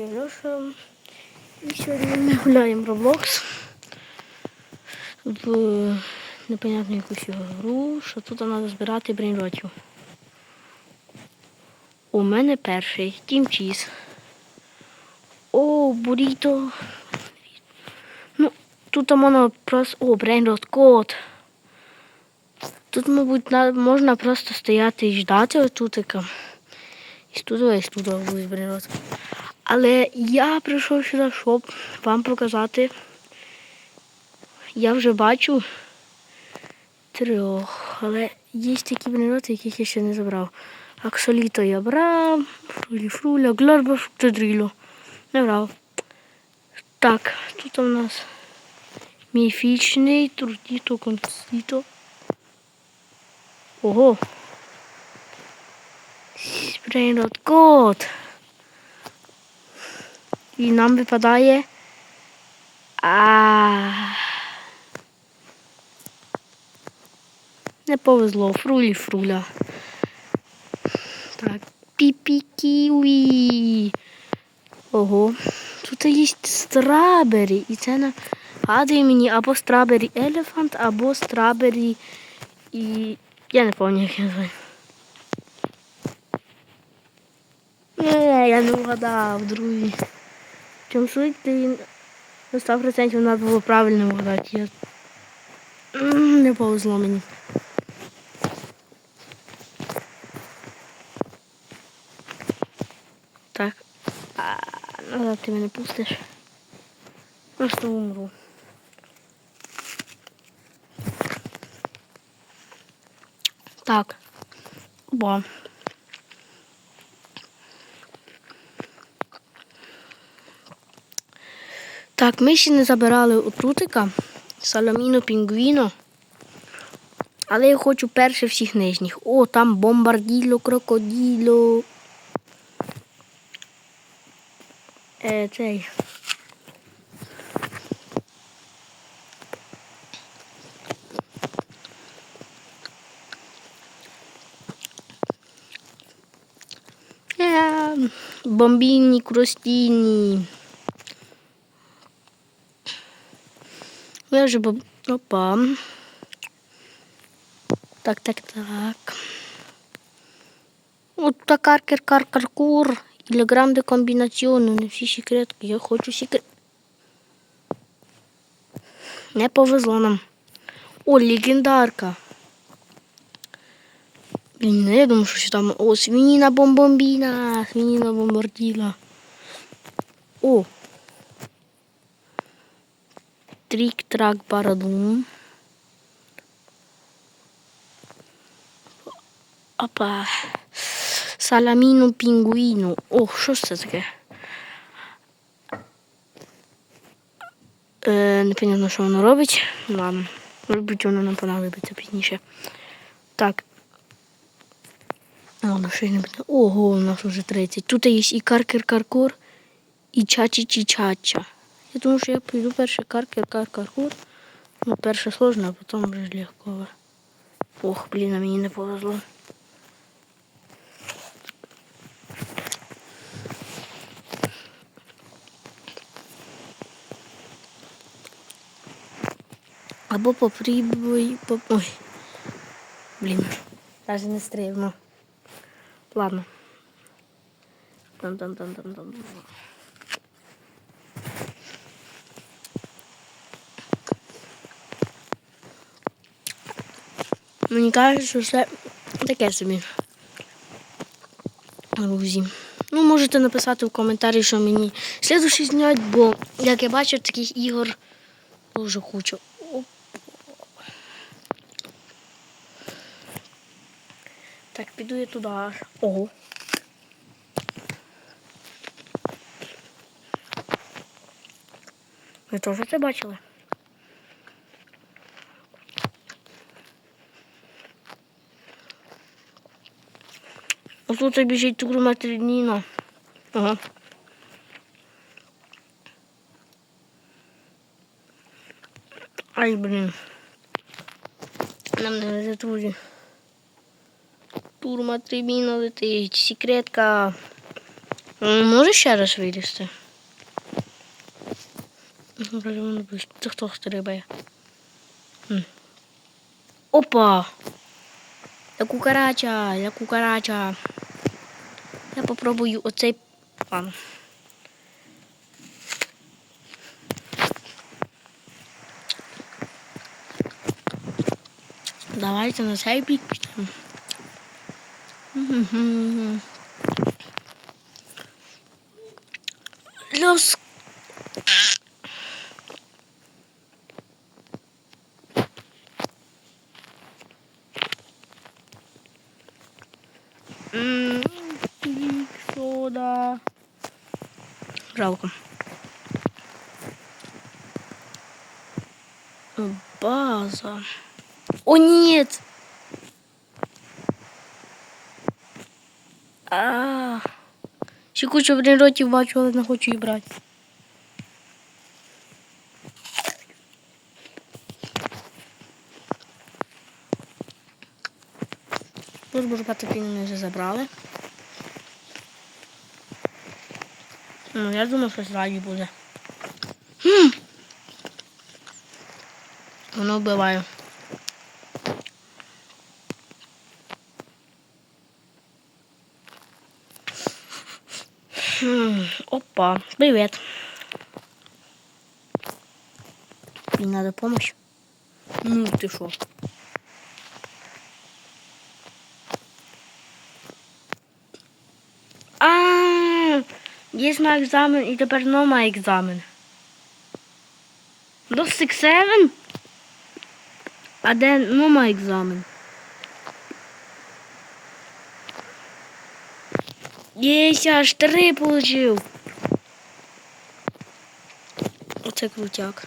Я Льоша. І сьогодні ми гуляємо Roblox в непонятну якусь гру, що тут треба збирати брейнротів. У мене перший Team Cheese. О, буріто. Ну, тут можна просто... О, брейнрот код. Тут, мабуть, можна просто стояти і ждати отут. така. І туди, і туди буде брейнрот. Але я прийшов сюди, щоб вам показати. Я вже бачу трьох, але є такі брейнроти, яких я ще не забрав. Аксоліто я брав, фрулі фруля, глорба фруктодрілю. Не брав. Так, тут у нас міфічний, трудіто, констіто. Ого. Брейнрот код. І нам випадає. А. Не повезло. Фрулі фруля. Так. Піпі ківі. Ого. Тут є страбері. І це нагадує мені або страбері елефант, або страбері і. Я не пам'ятаю, як я називаю. Ні, я не вгадав, друзі. В чому суть, ти на 100% треба було правильно вгадати. Я... Не повезло мені. Так. А, назад ти мене пустиш. Просто умру. Так. Бо. Так, ми ще не забирали отрутика, саламіно, пінгвіно. Але я хочу перше всіх нижніх. О, там бомбарділо, крокоділо. Е, цей. Е, бомбіні, кростіні. Я вже боб... Опа. Так, так, так. От та каркер, кар, каркур. Или грам де комбінаціону. Не всі секретки. Я хочу секрет. Не повезло нам. О, легендарка. Блін, не я думаю, що ще там. О, свініна бомбомбіна, свініна бомбарділа. О, Трік-трак барадум. Опа. Саламіно пінгуїну. Ох, що це таке? Е, непонятно, що воно робить. Ладно. Може воно нам понадобиться пізніше. Так. Ладно, що я не буду. Ого, у нас вже 30. Тут є і каркер-каркур, і чачі-чі-чача. Я думаю, що я пойду перший каркер, кар каркур. Ну, перше сложно, а потім вже легко. Ох, блін, а мені не повезло. Або попробуй... Поп... Ой. Блін. Даже не стрибну. Ладно. Там-там-там-там-там. Мені кажуть, що це таке собі. Друзі. Ну, можете написати в коментарі, що мені слідуючий знять, бо, як я бачу, таких ігор дуже хочу. Так, піду я туди. Ого. Ви теж це бачили? Ось тут біжить тугруматерніна. Ага. Ай, блін. Нам не везе, друзі. Турма трибіна летить. Секретка. М, Може ще раз вилізти? Ну. Це хто стрибає? Опа! Я кукарача, я кукарача. Я попробую оцей план. Давайте на цей бік підемо. Мгм. Жалко. База. О, нет! А, -а, -а. ще кучу брелотів бачу, але не хочу їх брати. Службу ж патопіни ми вже забрали. Ну, я думаю, що зраді буде. Хм. Воно вбиває. Хм, Опа, привет. Мне надо помощь? Ну ты шо? А, є на екзамен і тепер нема екзамен. До 6-7? А де нема екзамен? Єсть, аж три получив. Оце крутяк.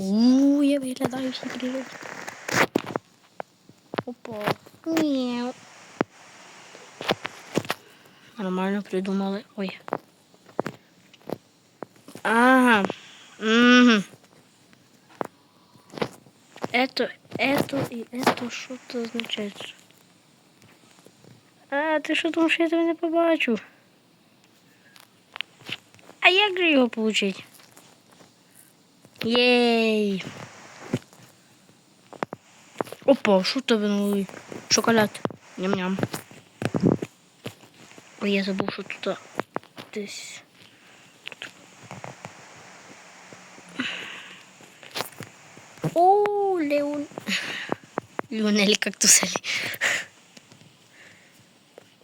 Ууу, я виглядаю секрет. Опа. Ні. Нормально придумали. Ой. Ага. Угу. Это, это и это что-то означает. А, ти що думаєш, я тебе не побачу? А як же його получить? Єй. Опа, що в тебе новий? Шоколад. Ням-ням. Ой, я забув, що тут десь. О, Леон. Леонель кактусели.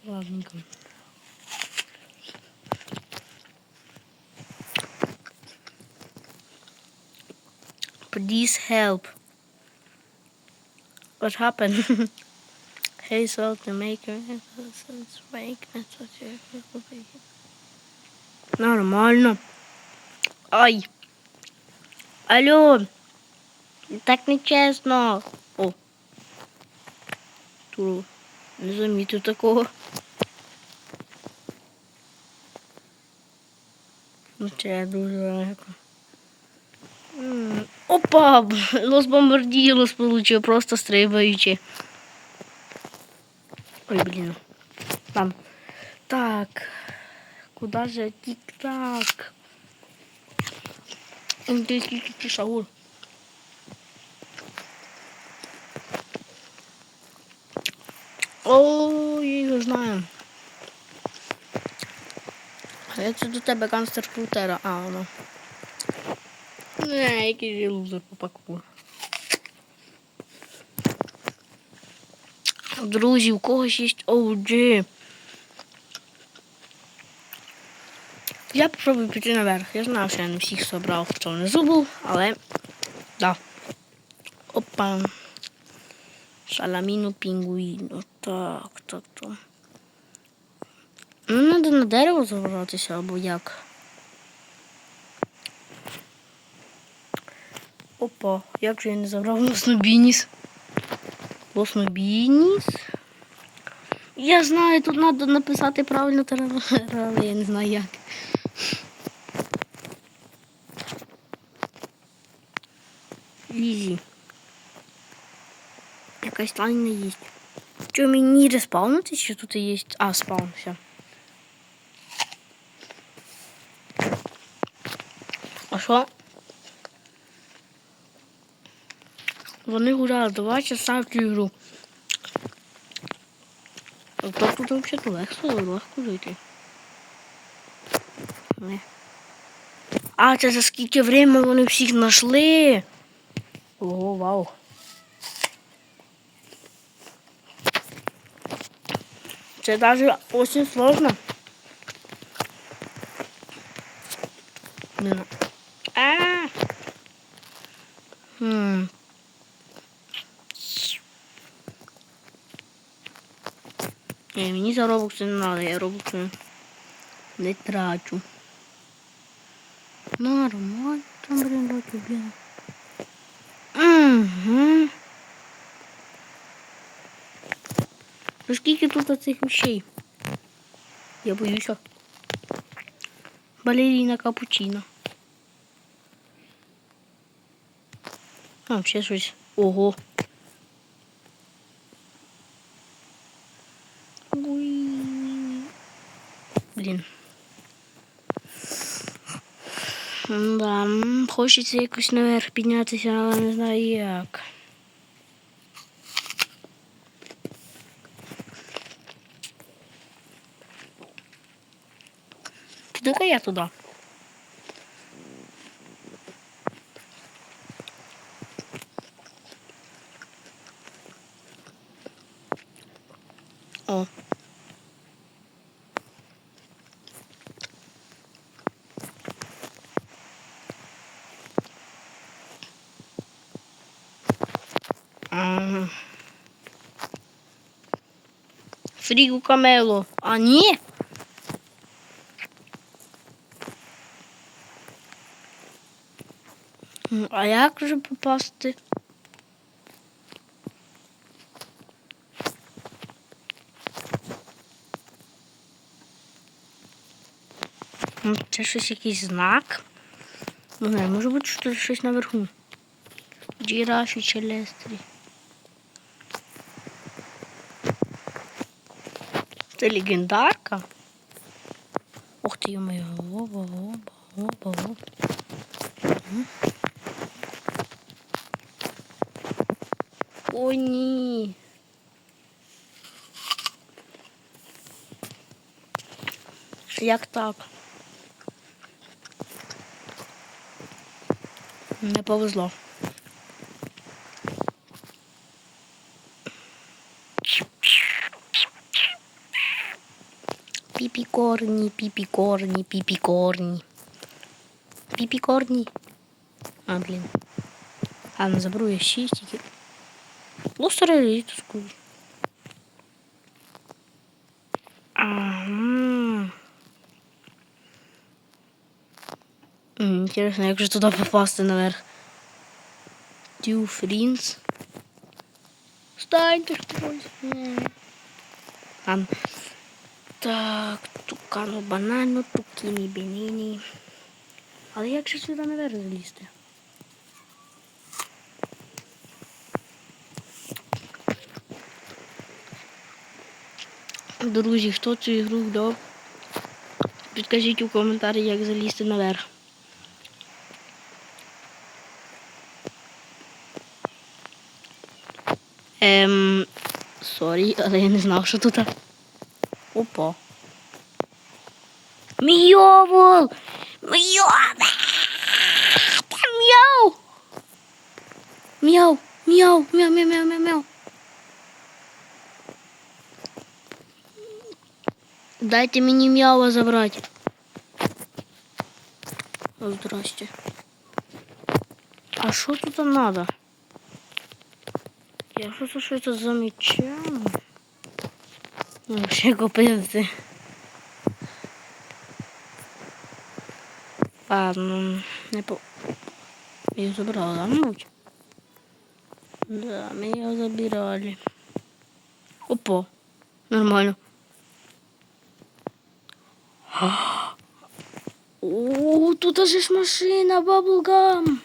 Ладненько. Please help. What happened? Hey, salt the maker. Нормально. Ай. Алло. Так нечесно. О. Туру. Не замітив такого. Ну, це дуже легко. Опа! Лос бомбарділос получив, просто стрибаючи. Ой, блін. Там. Так. Куда же тик-так? Індийський шаур. О, я його знаю. А як це до тебе канцлер Плутера? А, воно. Не, який лузер по Друзі, у когось є OG. Я попробую піти наверх. Я знаю, що я не всіх собрав, хто внизу був, але да. Опа. Шаламіну пінгуїну. Так, так, так. Ну, треба на дерево забратися або як. Опа, як же я не забрав Лоснобініс? Лоснобійніс. Я знаю, тут треба написати правильно трава, але я не знаю як. Лізі. Якась тайна є. Що мені респаунити, що тут є? А, спаун, все. А що? Вони гуляли два часа в цю ігру. А то тут взагалі легко, легко жити. Не. А, це за скільки время вони всіх знайшли. Ого, вау. Це даже очень сложно. Не А. Хм. Ні, мені за робокси не треба, я робокси не трачу. Нормально, там, блин, роки, блин. Угу. Ну скільки тут цих вещей? Я боюся. Балерина капучино. А, ще щось. Ого. Уй. Блін. Да, м, хочеться якось наверх піднятися, але не знаю як. Піду-ка я туди. О. Фрігу камело. А ні? А як же попасти? Це щось якийсь знак. Не може бути щось наверху. Джірафі челестрі. Це легендарка. Ух ти, йо-моє, оба, оба, оба, оба. О, ні. Як так? Не повезло. Піпікорні, піпікорні, піпікорні. Піпікорні. А, блін. А, не заберу я ще тільки. Ага. М, Интересно, як же туди попасти наверх? Тю Фрінс. Стань ти хтось. Там. Так, тукану банану, тукіні бініні. Але як же сюди наверх залізти? Друзі, хто цю ігру грав? Підкажіть у коментарі, як залізти наверх. Ем, сорі, але я не знав, що тут. Опа. Мйовул! Мйовул! Мяу! Мяу, мяу, мяу, мяу, мяу, мяу, мяу. Дайте мені мява забрати. О, здрасте. А що тут надо? Я просто що це замічаю. Ну, ще купити. Ладно, не по... Ее забрала, да, мабуть? Да, мы ее забирали. Опа, нормально. О, тут аж ж машина, баблгам.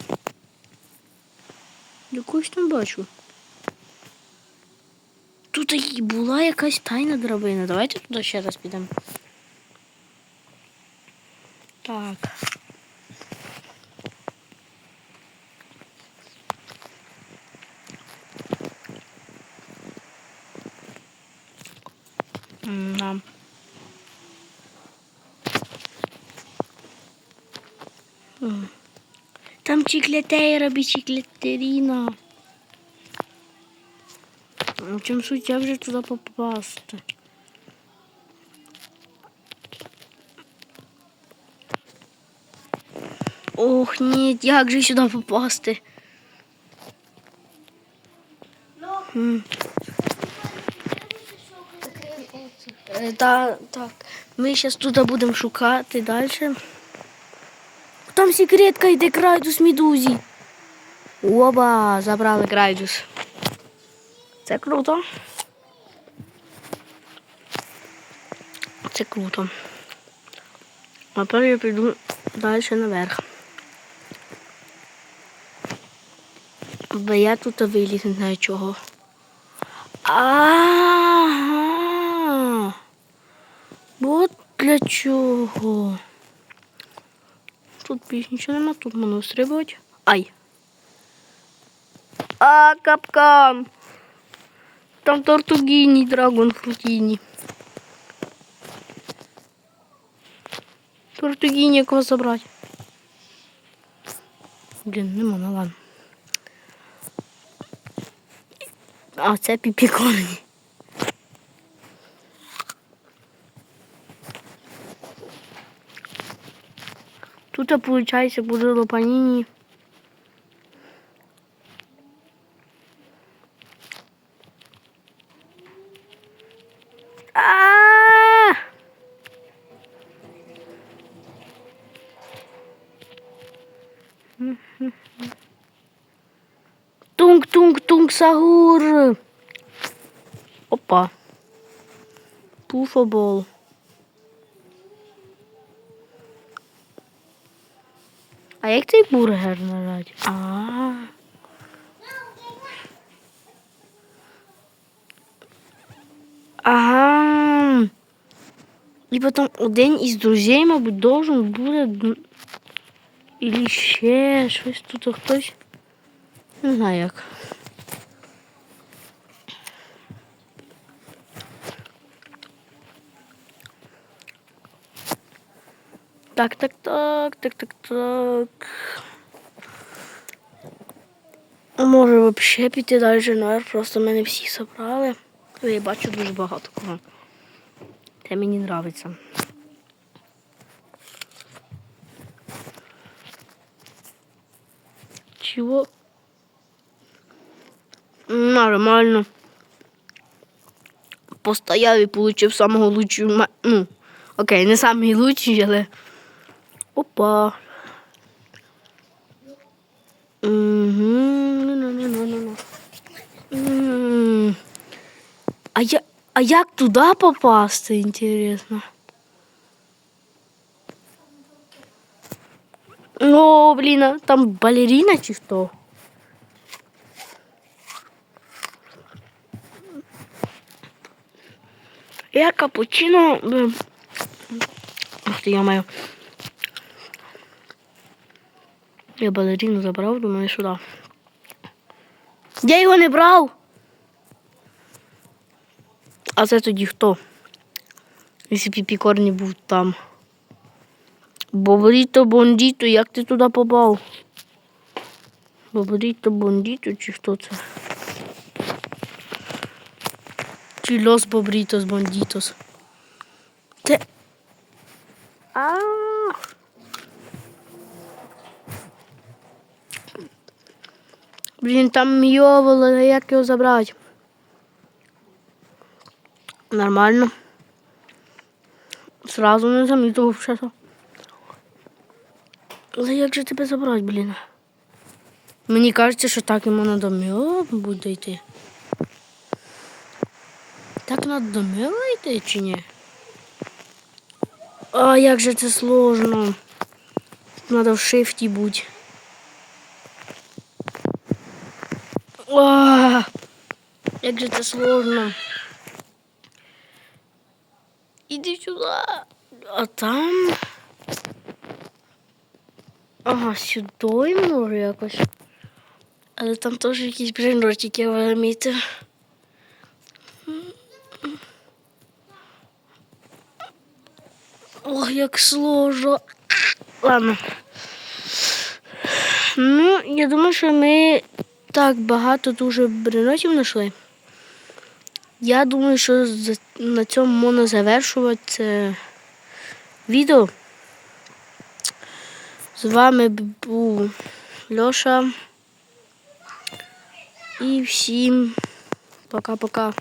Якусь там бачу тут і була якась тайна драбина. Давайте туди ще раз підемо. Так. Нам. Там чіклетей робить чіклетеріна. В чому суть, як же туди попасти? Ох, ні, як же сюди попасти? М. Е, Та, так. Ми зараз тут будемо шукати далі. Там секретка йде крайдус медузі. Оба, забрали крайдус. Це круто. Це круто. А тепер я піду далі наверх. Бо я тут виліз, не знаю чого. Ага. От для чого. Тут більш нічого нема, тут можна стрибати. Ай. А, капкан. Там тортугіні, драгон фрутіні. Тортугіні якого забрати. Блін, нема, ну ладно. А, це піпікорні. Тут, виходить, буде лопаніні. А! Тунг-тунг-тунг сагур. Опа. Пуфабол. А як цей бургер назвати? А. Ага. І потім один із друзей, мабуть, должен буде. Ілі ще щось тут хтось. Не знаю як. Так, так, так, так, так, так. Може взагалі піти далі наверх, просто мене всі забрали. Я бачу дуже багато кого. Це мені подобається. Чего? Нормально. Постояв і получив самого лучшого. Ну, окей, не самий лучший, але. Опа. А як туди попасти, інтересно? О, блін, а там балерина чи що? Я капучино. Ах я маю. Я балерину забрав, думаю, сюди. Я його не брав. А це тоді хто? Якщо піпікорні був там. Бобріто Бондіто, як ти туди попав? Бобріто Бондіто чи хто це? Чи Лос Бобрітос Бондітос? Це. А. Блін, там йовало, як його забрати? Нормально. Сразу не замітив взагалі. Але як же тебе забрати, блін? Мені кажеться, що так йому надо мило буде йти. Так надо до мила йти чи ні? А як же це сложно. Надо в шифті бути. А, як же це сложно. Іди сюди. А там. Ага, сюди можу якось. Але там теж якісь бренротики я виміти. Ох, як сложно. Ладно. Ну, я думаю, що ми так багато дуже бренотів знайшли. Я думаю, що на цьому можна завершувати це відео. З вами був Льоша. І всім пока-пока.